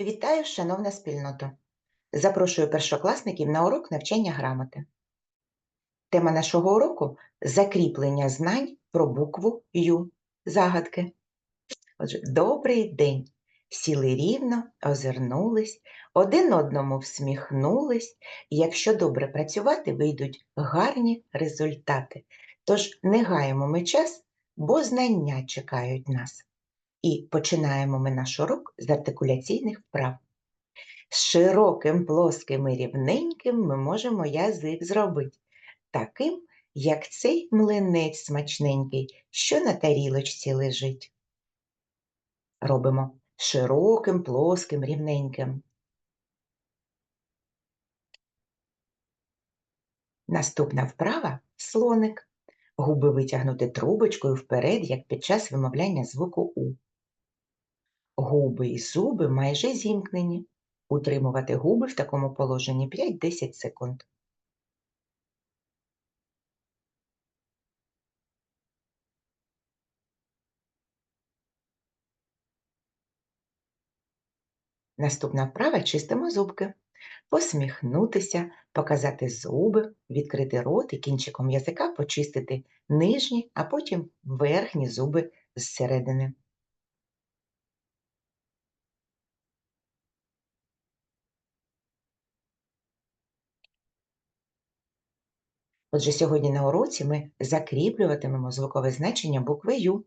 Вітаю, шановна спільнота! Запрошую першокласників на урок навчання грамоти. Тема нашого уроку закріплення знань про букву Ю. Загадки. Отже, добрий день! Сіли рівно, озирнулись, один одному всміхнулись, і якщо добре працювати, вийдуть гарні результати. Тож не гаємо ми час, бо знання чекають нас. І починаємо ми наш урок з артикуляційних вправ. З широким, плоским і рівненьким ми можемо язик зробити, таким, як цей млинець смачненький, що на тарілочці лежить. Робимо широким, плоским, рівненьким. Наступна вправа слоник. Губи витягнути трубочкою вперед, як під час вимовляння звуку У. Губи і зуби майже зімкнені. Утримувати губи в такому положенні 5-10 секунд. Наступна вправа чистимо зубки. Посміхнутися, показати зуби, відкрити рот і кінчиком язика почистити нижні, а потім верхні зуби зсередини. Отже, сьогодні на уроці ми закріплюватимемо звукове значення букви Ю.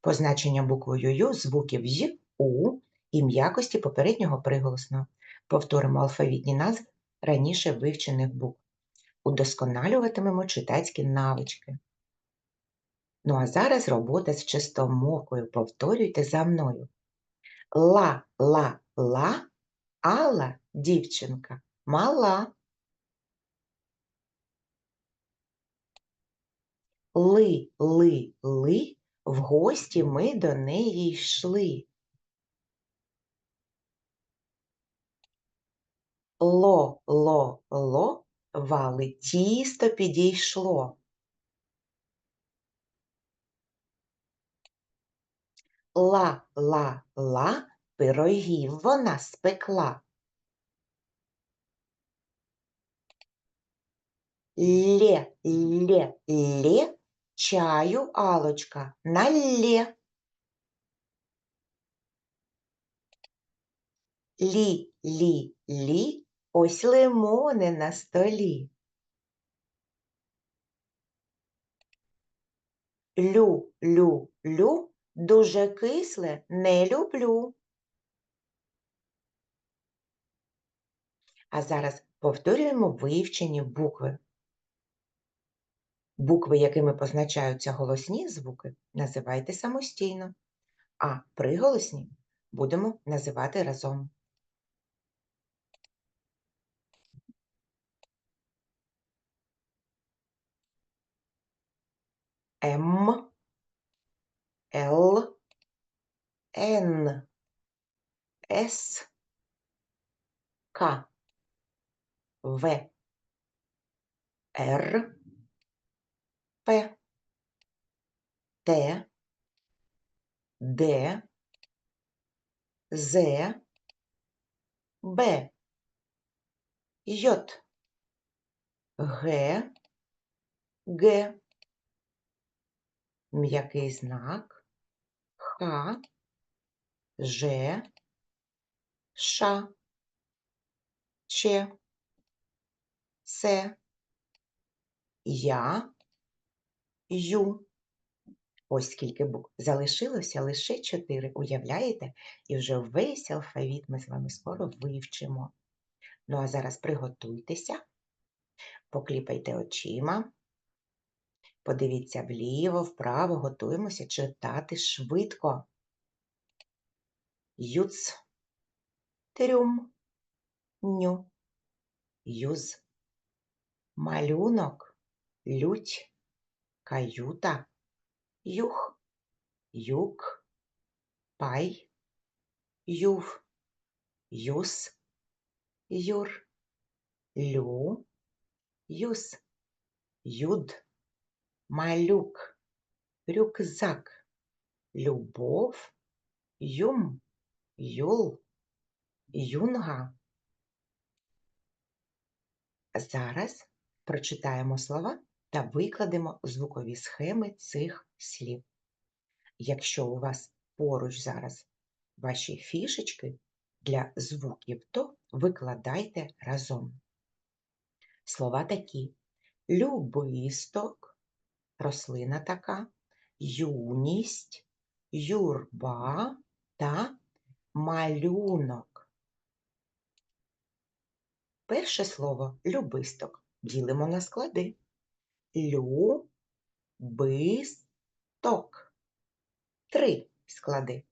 Позначення буквою Ю звуків Й, У і м'якості попереднього приголосного. Повторимо алфавітні назви раніше вивчених букв. Удосконалюватимемо читацькі навички. Ну а зараз робота з чистомовкою. Повторюйте за мною. Ла, ла, ла, Алла, дівчинка, мала. Ли, ли, ли, в гості ми до неї йшли. Ло, ло, ло, вали тісто підійшло. Ла, ла, ла, пирогів вона спекла. Лє, лє, лє, чаю алочка налє. Лі, лі, лі, ось лимони на столі. Лю, лю, лю, дуже кисле не люблю. А зараз повторюємо вивчені букви. Букви, якими позначаються голосні звуки, називайте самостійно, а приголосні будемо називати разом. М, Л, Н, С, К, В, Р, П, Т, Д, З, Б, Й, Г, Г, м'який знак, Х, Ж, Ш, Ч, С, Я, Ю. Ось скільки букв. Залишилося лише чотири. Уявляєте? І вже весь алфавіт ми з вами скоро вивчимо. Ну, а зараз приготуйтеся, покліпайте очима, подивіться вліво, вправо, готуємося читати швидко. Юц, трюм, ню, юз, малюнок, лють, каюта, юх, юк, пай, юв, юс, юр, лю, юс, юд, малюк, рюкзак, любов, юм, юл, юнга. Зараз прочитаємо слова та викладемо звукові схеми цих слів. Якщо у вас поруч зараз ваші фішечки для звуків, то викладайте разом. Слова такі: любисток, рослина така, юність, юрба та малюнок. Перше слово любисток ділимо на склади. Лю-би-сток. Три склади.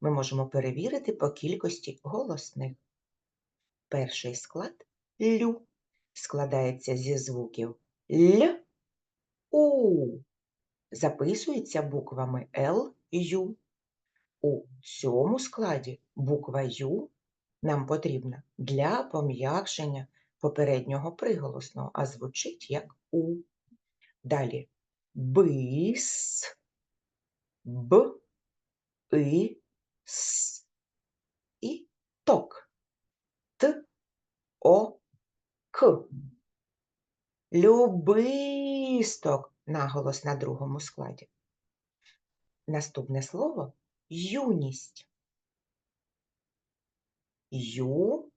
Ми можемо перевірити по кількості голосних. Перший склад лю складається зі звуків л, у. Записується буквами Л, Ю. У цьому складі буква Ю нам потрібна для пом'якшення попереднього приголосного, а звучить як У. Далі бис, б, и, с і ток. Т, о, к. Любисток наголос на другому складі. Наступне слово юність. Ю-ність.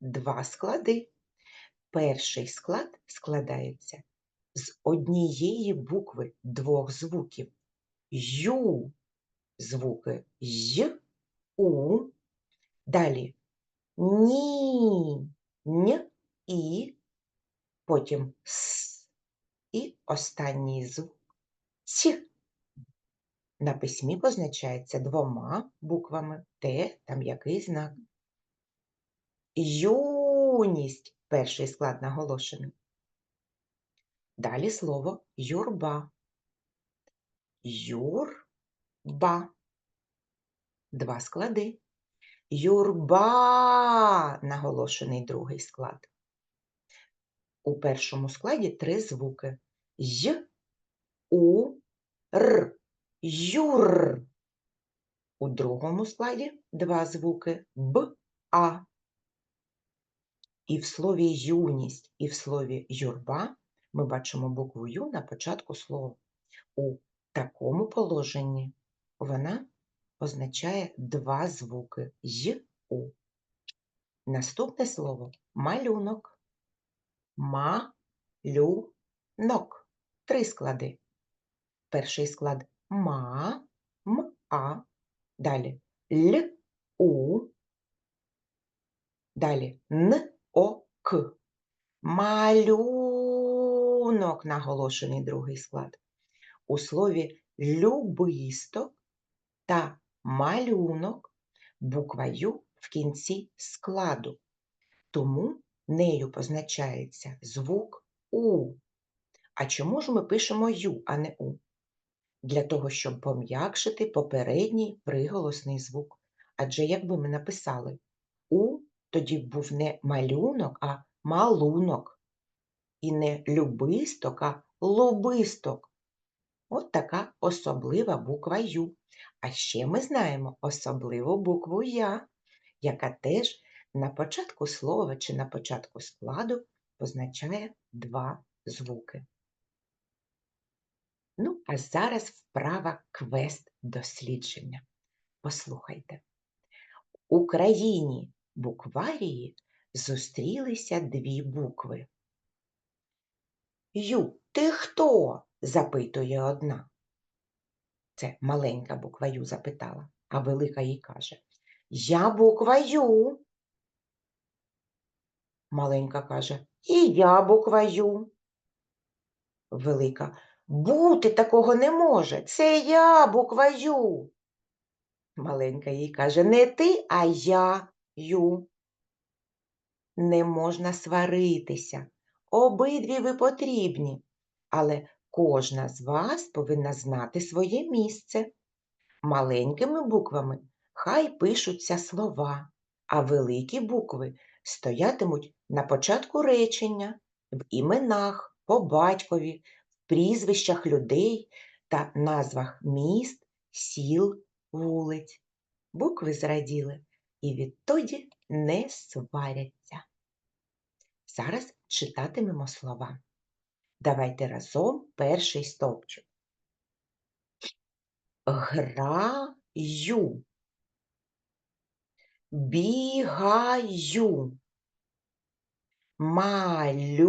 Два склади. Перший склад складається з однієї букви двох звуків. Ю звуки Й, У. Далі ні, н, і, потім С і останній звук Ц. На письмі позначається двома буквами Т там який знак. Юність перший склад наголошений. Далі слово юрба. Юрба. Два склади. Юрба наголошений другий склад. У першому складі три звуки Й, У, Р. Юр. У другому складі два звуки Б, А. І в слові юність, і в слові юрба ми бачимо букву Ю на початку слова. У такому положенні вона означає два звуки Й, У. Наступне слово малюнок. Ма-лю-нок. Три склади. Перший склад ма, м, а. Далі л, у. Далі н, к. Малюнок наголошений другий склад. У слові любисток та малюнок буква Ю в кінці складу. Тому нею позначається звук У. А чому ж ми пишемо Ю, а не У? Для того, щоб пом'якшити попередній приголосний звук. Адже якби ми написали У, тоді був не малюнок, а малунок. І не любисток, а лубисток. От така особлива буква Ю. А ще ми знаємо особливу букву Я, яка теж на початку слова чи на початку складу позначає два звуки. Ну, а зараз вправа квест дослідження. Послухайте. У країні букварії зустрілися дві букви. Ю, ти хто? запитує одна. Це маленька буква Ю запитала, а велика їй каже Я буква Ю. Маленька каже І я буква Ю. Велика Бути такого не може. Це я буква Ю. Маленька їй каже Не ти, а я Ю. Не можна сваритися. Обидві ви потрібні, але кожна з вас повинна знати своє місце. Маленькими буквами хай пишуться слова, а великі букви стоятимуть на початку речення, в іменах, по батькові, в прізвищах людей та назвах міст, сіл, вулиць. букви зраділи і відтоді не сваряться. Зараз читатимемо слова. Давайте разом перший стовпчик. Граю. Бігаю. Малюю.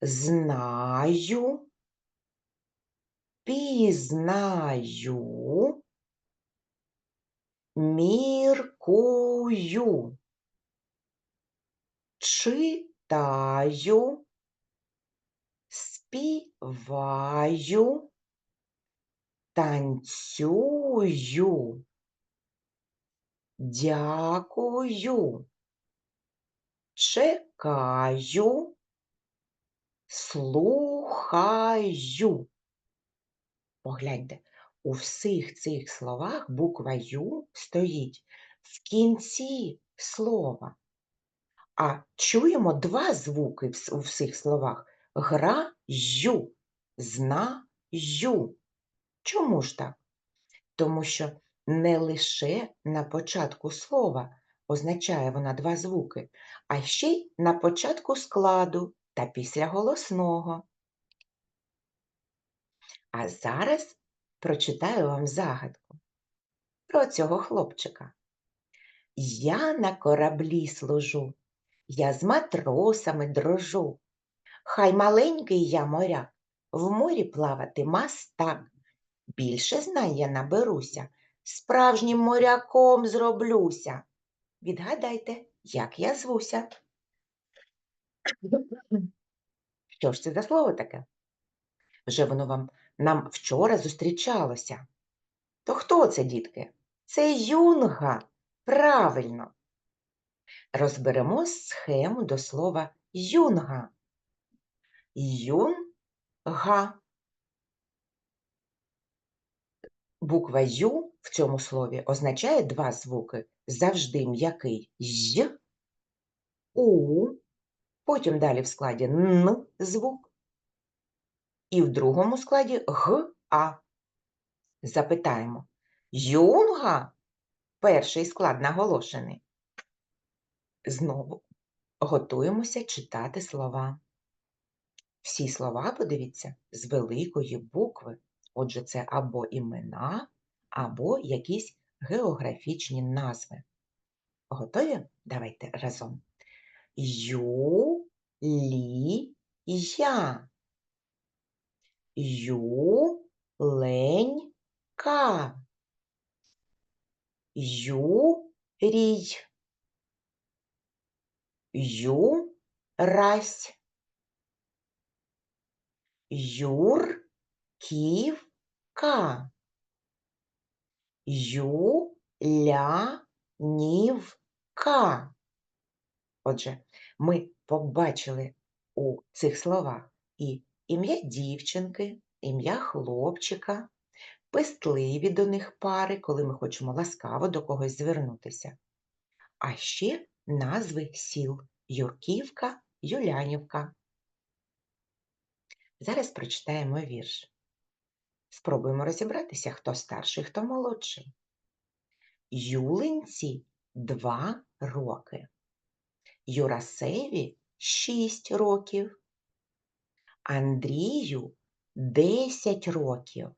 Знаю. Пізнаю. Міркую. Читаю. Співаю. Танцюю. Дякую. Чекаю. Слухаю. Погляньте, у всіх цих словах буква Ю стоїть в кінці слова. А чуємо два звуки у всіх словах. Граю, знаю. Чому ж так? Тому що не лише на початку слова означає вона два звуки, а ще й на початку складу та після голосного. А зараз прочитаю вам загадку про цього хлопчика. Я на кораблі служу, я з матросами дрожу. Хай маленький я моряк, в морі плавати мастак. Більше знань я наберуся, справжнім моряком зроблюся. Відгадайте, як я звуся. Що ж це за слово таке? Вже воно вам нам вчора зустрічалося. То хто це, дітки? Це юнга. Правильно. Розберемо схему до слова юнга. Юнга. Буква Ю в цьому слові означає два звуки. Завжди м'який Й, У, потім далі в складі Н звук, і в другому складі Г, А. Запитаємо. Юнга? Перший склад наголошений. Знову готуємося читати слова. Всі слова, подивіться, з великої букви. Отже, це або імена, або якісь географічні назви. Готові? Давайте разом. Ю, лі, я. Ю, лень, ка. Ю, рій. Ю, рась. Юр, ків, ка. Ю, ля, нів, ка. Отже, ми побачили у цих словах і ім'я дівчинки, ім'я хлопчика, пестливі до них пари, коли ми хочемо ласкаво до когось звернутися. А ще назви сіл Юрківка, Юлянівка. Зараз прочитаємо вірш. Спробуємо розібратися, хто старший, хто молодший. Юленці два роки. Юрасеві шість років. Андрію десять років.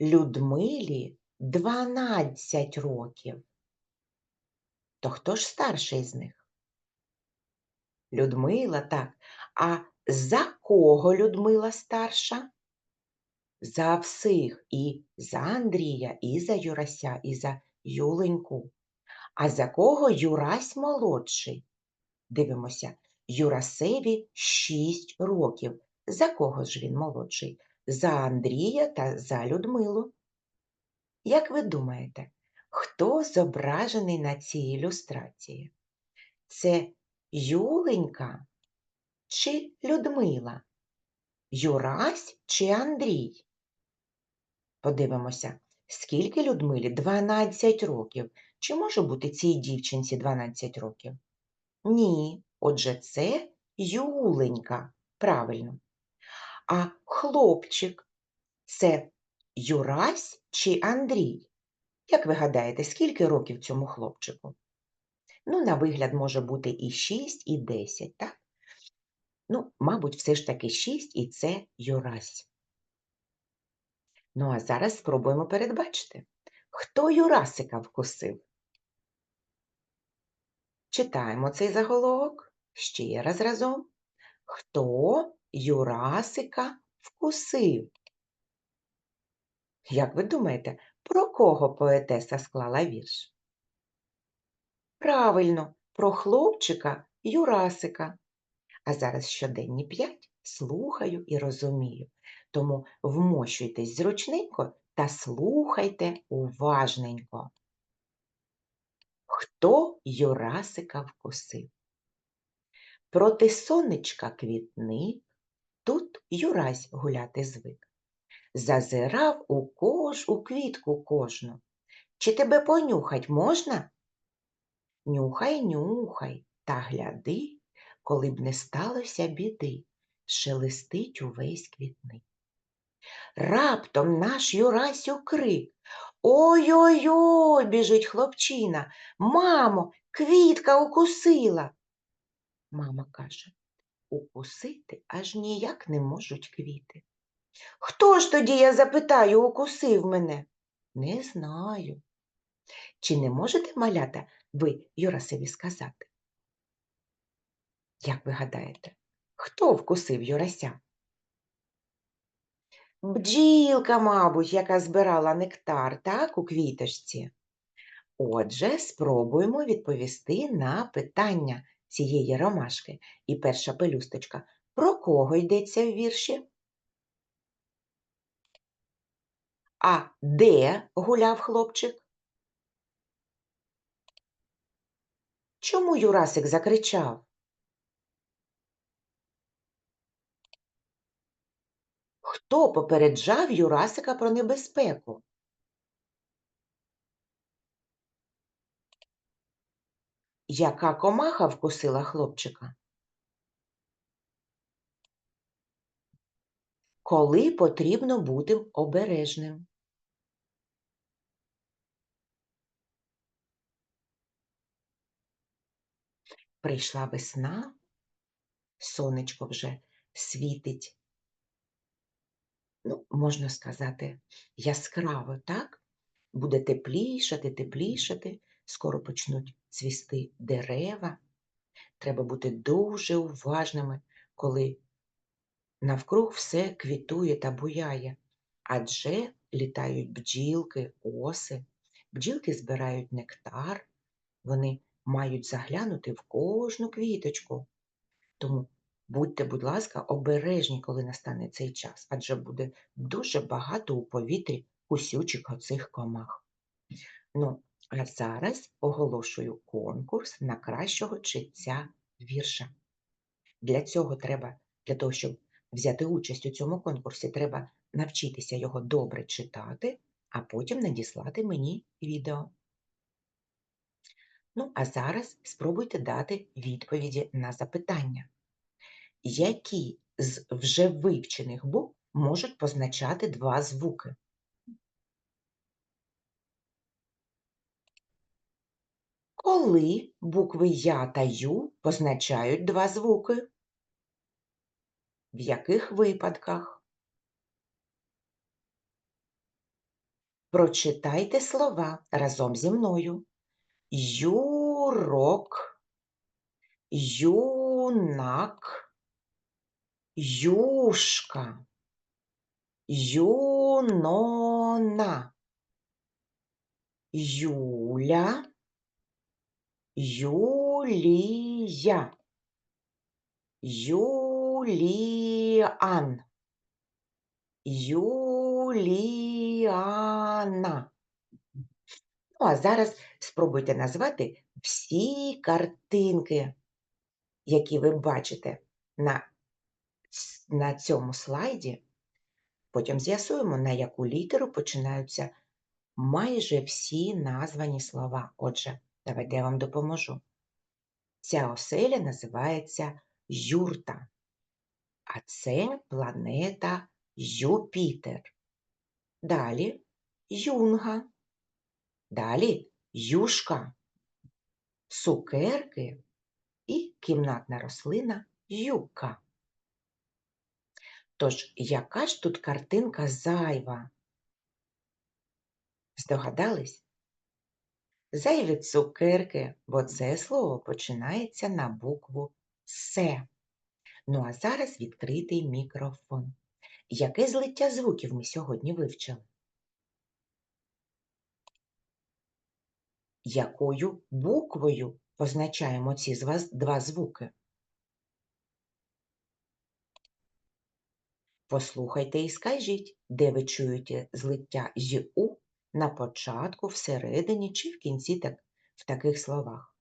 Людмилі дванадцять років. То хто ж старший з них? Людмила, так. А за кого Людмила старша? За всіх і за Андрія, і за Юрася, і за Юленьку. А за кого Юрась молодший? Дивимося, Юрасеві 6 років. За кого ж він молодший? За Андрія та за Людмилу. Як ви думаєте, хто зображений на цій ілюстрації? Це Юленька чи Людмила? Юрась чи Андрій? Подивимося, скільки Людмилі? 12 років. Чи може бути цій дівчинці 12 років? Ні, отже, це Юленька. Правильно. А хлопчик це Юрась чи Андрій? Як ви гадаєте, скільки років цьому хлопчику? Ну, на вигляд може бути і 6, і 10, так? Ну, мабуть, все ж таки 6, і це Юрась. Ну, а зараз спробуємо передбачити. Хто Юрасика вкусив? Читаємо цей заголовок ще раз разом. Хто Юрасика вкусив? Як ви думаєте, про кого поетеса склала вірш? Правильно, про хлопчика Юрасика. А зараз щоденні п'ять слухаю і розумію. Тому вмощуйтесь зручненько та слухайте уважненько. Хто Юрасика вкусив? Проти сонечка квітник, тут Юрась гуляти звик. Зазирав у кож у квітку кожну. Чи тебе понюхать можна? Нюхай, нюхай, та гляди, коли б не сталося біди, шелестить увесь квітник. Раптом наш Юрасю крик. Ой-ой-ой, біжить хлопчина. Мамо, квітка укусила. Мама каже, укусити аж ніяк не можуть квіти. Хто ж тоді, я запитаю, укусив мене? Не знаю. Чи не можете, малята, ви Юрасеві сказати? Як ви гадаєте, хто вкусив Юрася? Бджілка, мабуть, яка збирала нектар, так, у квіточці. Отже, спробуємо відповісти на питання цієї ромашки. І перша пелюсточка. Про кого йдеться в вірші? А де гуляв хлопчик? Чому Юрасик закричав? Хто попереджав Юрасика про небезпеку? Яка комаха вкусила хлопчика? Коли потрібно бути обережним? Прийшла весна, сонечко вже світить, ну, можна сказати, яскраво, так? Буде теплішати, теплішати, скоро почнуть цвісти дерева. Треба бути дуже уважними, коли навкруг все квітує та буяє, адже літають бджілки, оси. Бджілки збирають нектар, вони мають заглянути в кожну квіточку. Тому будьте, будь ласка, обережні, коли настане цей час, адже буде дуже багато у повітрі кусючих оцих комах. Ну, а зараз оголошую конкурс на кращого читця вірша. Для цього треба, для того, щоб взяти участь у цьому конкурсі, треба навчитися його добре читати, а потім надіслати мені відео. Ну, а зараз спробуйте дати відповіді на запитання. Які з вже вивчених букв можуть позначати два звуки? Коли букви Я та Ю позначають два звуки? В яких випадках? Прочитайте слова разом зі мною. Юрок, юнак, юшка, юнона, Юля, Юлія, Юліан, Юліана. Ну, а зараз спробуйте назвати всі картинки, які ви бачите на, на цьому слайді. Потім з'ясуємо, на яку літеру починаються майже всі названі слова. Отже, давайте я вам допоможу. Ця оселя називається Юрта, а це планета Юпітер. Далі юнга. Далі юшка, цукерки і кімнатна рослина юка. Тож, яка ж тут картинка зайва? Здогадались? Зайві цукерки, бо це слово починається на букву С. Ну а зараз відкритий мікрофон. Яке злиття звуків ми сьогодні вивчили? Якою буквою позначаємо ці два звуки? Послухайте і скажіть, де ви чуєте злиття з «у» на початку, всередині чи в кінці так, в таких словах.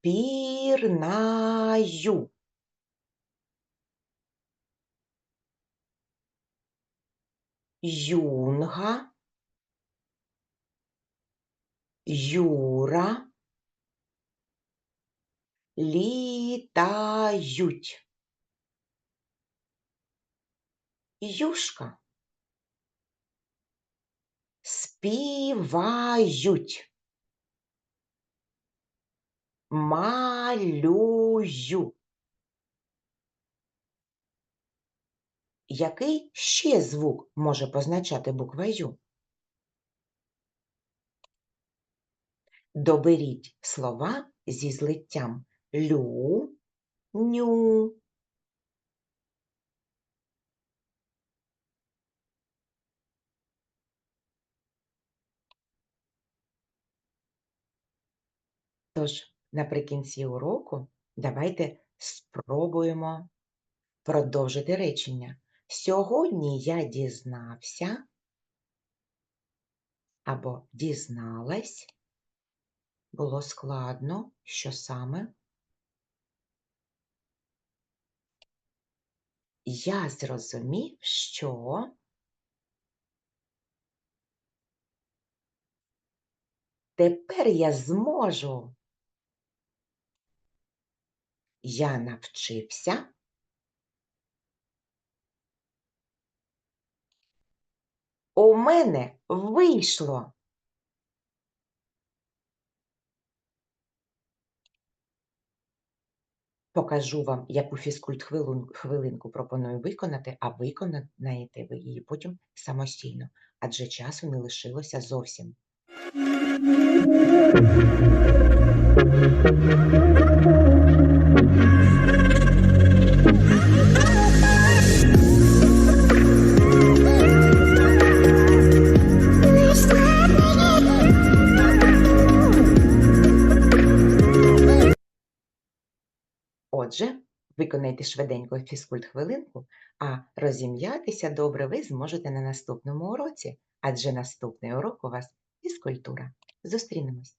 Пірнаю. Юнга. Юра. Літають. Юшка. Співають. Малюю. Який ще звук може позначати буква Ю? Доберіть слова зі злиттям лю, ню. Тож, наприкінці уроку давайте спробуємо продовжити речення. Сьогодні я дізнався або дізналась. Було складно, що саме? Я зрозумів, що тепер я зможу. Я навчився. У мене вийшло. Покажу вам, яку фізкульт-хвилин- хвилинку пропоную виконати, а виконаєте ви її потім самостійно, адже часу не лишилося зовсім. Отже, виконайте швиденько фізкульт-хвилинку, а розім'ятися добре ви зможете на наступному уроці, адже наступний урок у вас фізкультура. Зустрінемось!